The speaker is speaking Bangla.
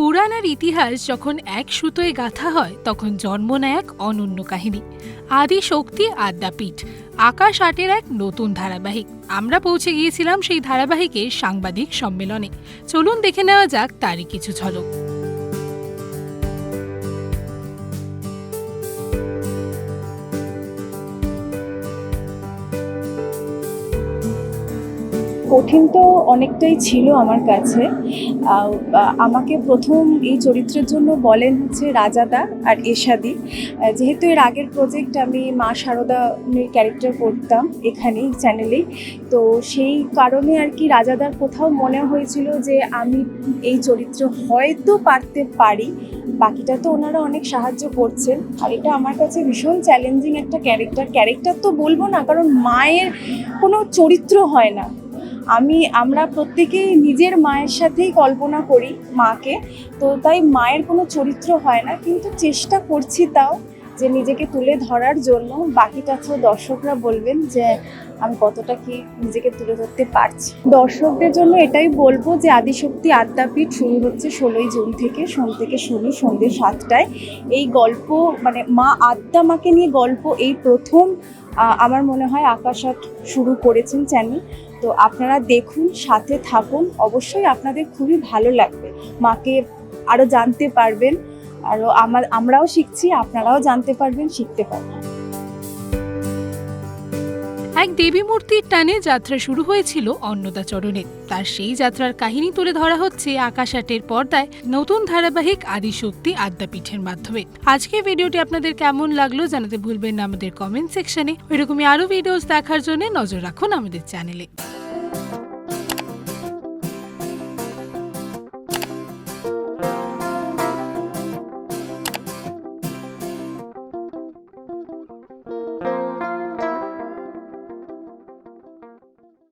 পুরাণ আর ইতিহাস যখন এক সুতোয় গাঁথা হয়, তখন জন্ম নেয় এক অনন্য কাহিনী। আদি শক্তি আদ্যাপীঠ। আকাশ আটের এক নতুন ধারাবাহিক। আমরা পৌঁছে গিয়েছিলাম সেই ধারাবাহিকের সাংবাদিক সম্মেলনে। চলুন দেখে নেওয়া যাক তারই কিছু ঝলক। কঠিন তো অনেকটাই ছিল আমার কাছে। আমাকে প্রথম এই চরিত্রের জন্য বলেন হচ্ছে রাজাদা আর এশাদি যেহেতু এর আগের প্রজেক্ট আমি মা শারদা ক্যারেক্টার করতাম এখানেই চ্যানেলেই তো সেই কারণে আর কি রাজাদার কোথাও মনে হয়েছিল যে আমি এই চরিত্র হয়তো পারতে পারি। বাকিটা তো ওনারা অনেক সাহায্য করছেন। আর এটা আমার কাছে ভীষণ চ্যালেঞ্জিং একটা ক্যারেক্টার ক্যারেক্টার তো বলব না, কারণ মায়ের কোনো চরিত্র হয় না। আমি, আমরা প্রত্যেকেই নিজের মায়ের সাথেই কল্পনা করি মাকে। তো তাই মায়ের কোনো চরিত্র হয় না, কিন্তু চেষ্টা করছি তাও যে নিজেকে তুলে ধরার জন্য বাকিটা তো দর্শকরা বলবেন যে আমি কতটা কি নিজেকে তুলে ধরতে পারছি। দর্শকদের জন্য এটাই বলব যে আদিশক্তি আদ্যাপীঠ শুরু হচ্ছে ষোলোই জুন থেকে, সোম থেকে শনি সন্ধ্যে সাতটায়। এই গল্প মানে মা আদ্যা মাকে নিয়ে গল্প এই প্রথম আমার মনে হয় আকাশাট শুরু করেছেন চ্যানেল। তো আপনারা দেখুন, সাথে থাকুন। অবশ্যই আপনাদের খুবই ভালো লাগবে। মাকে আরও জানতে পারবেন। আরও আমার, আমরাও শিখছি, আপনারাও জানতে পারবেন, শিখতে পারবেন। এক দেবী মূর্তির টানে যাত্রা শুরু হয়েছিল অন্নদাচরণে। তার সেই যাত্রার কাহিনী তুলে ধরা হচ্ছে আকাশাটের পর্দায় নতুন ধারাবাহিক আদিশক্তি আদ্যাপীঠের মাধ্যমে। আজকে ভিডিওটি আপনাদের কেমন লাগল জানাতে ভুলবেন না আমাদের কমেন্ট সেকশনে এরকমই আরও ভিডিওস দেখার জন্য নজর রাখুন আমাদের চ্যানেলে